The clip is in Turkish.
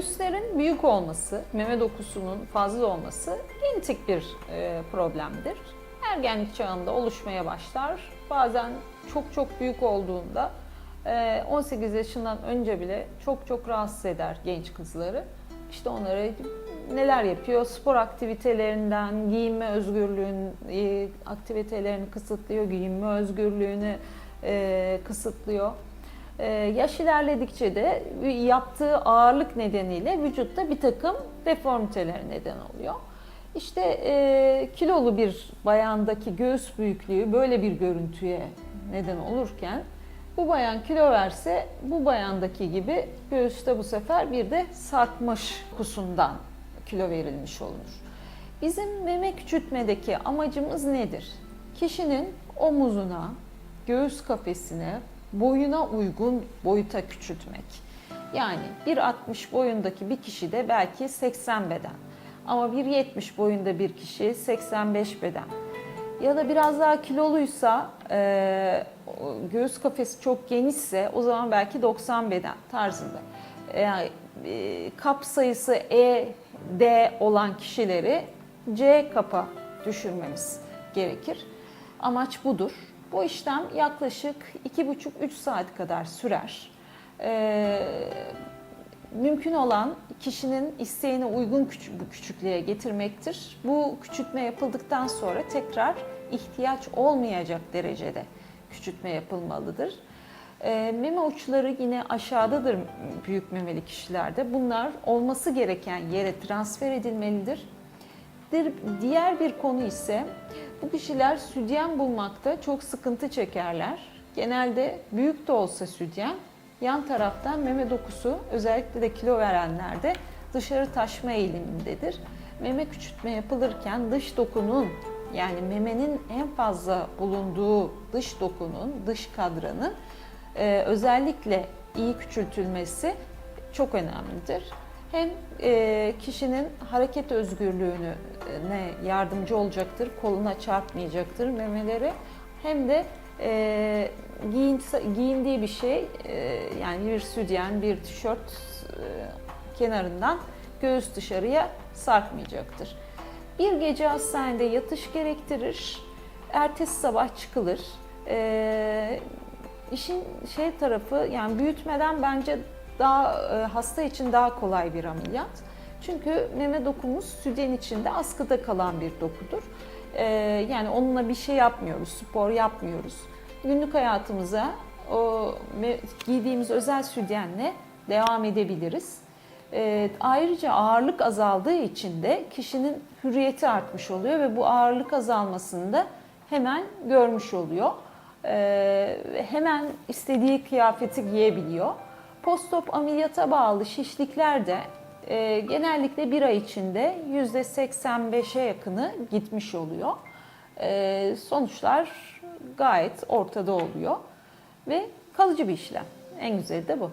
Göğüslerin büyük olması, meme dokusunun fazla olması genetik bir e, problemdir. Ergenlik çağında oluşmaya başlar. Bazen çok çok büyük olduğunda e, 18 yaşından önce bile çok çok rahatsız eder genç kızları. İşte onları neler yapıyor? Spor aktivitelerinden, giyinme özgürlüğün e, aktivitelerini kısıtlıyor, giyinme özgürlüğünü e, kısıtlıyor. Ee, yaş ilerledikçe de yaptığı ağırlık nedeniyle vücutta bir takım deformiteler neden oluyor. İşte e, kilolu bir bayandaki göğüs büyüklüğü böyle bir görüntüye neden olurken bu bayan kilo verse bu bayandaki gibi göğüste bu sefer bir de sarkmış kusundan kilo verilmiş olunur. Bizim meme küçültmedeki amacımız nedir? Kişinin omuzuna, göğüs kafesine, boyuna uygun boyuta küçültmek. Yani 1.60 boyundaki bir kişi de belki 80 beden. Ama 1.70 boyunda bir kişi 85 beden. Ya da biraz daha kiloluysa, e, göğüs kafesi çok genişse o zaman belki 90 beden tarzında. Yani e, kap sayısı E, D olan kişileri C kapa düşürmemiz gerekir. Amaç budur. Bu işlem yaklaşık 2,5-3 saat kadar sürer. Ee, mümkün olan kişinin isteğine uygun küçük, küçüklüğe getirmektir. Bu küçültme yapıldıktan sonra tekrar ihtiyaç olmayacak derecede küçültme yapılmalıdır. E, meme uçları yine aşağıdadır büyük memeli kişilerde. Bunlar olması gereken yere transfer edilmelidir. Diğer bir konu ise bu kişiler sütyen bulmakta çok sıkıntı çekerler. Genelde büyük de olsa sütyen yan taraftan meme dokusu özellikle de kilo verenlerde dışarı taşma eğilimindedir. Meme küçültme yapılırken dış dokunun yani memenin en fazla bulunduğu dış dokunun, dış kadranın e, özellikle iyi küçültülmesi çok önemlidir. Hem e, kişinin hareket özgürlüğüne yardımcı olacaktır, koluna çarpmayacaktır memeleri. Hem de e, giyin, giyindiği bir şey, e, yani bir sütyen, bir tişört e, kenarından göğüs dışarıya sarkmayacaktır. Bir gece hastanede yatış gerektirir, ertesi sabah çıkılır. E, işin şey tarafı, yani büyütmeden bence daha e, hasta için daha kolay bir ameliyat. Çünkü meme dokumuz sütyen içinde askıda kalan bir dokudur. E, yani onunla bir şey yapmıyoruz, spor yapmıyoruz. Günlük hayatımıza o giydiğimiz özel sütyenle devam edebiliriz. E, ayrıca ağırlık azaldığı için de kişinin hürriyeti artmış oluyor ve bu ağırlık azalmasını da hemen görmüş oluyor. Hemen istediği kıyafeti giyebiliyor. Postop ameliyata bağlı şişlikler de e, genellikle bir ay içinde %85'e yakını gitmiş oluyor. E, sonuçlar gayet ortada oluyor ve kalıcı bir işlem. En güzeli de bu.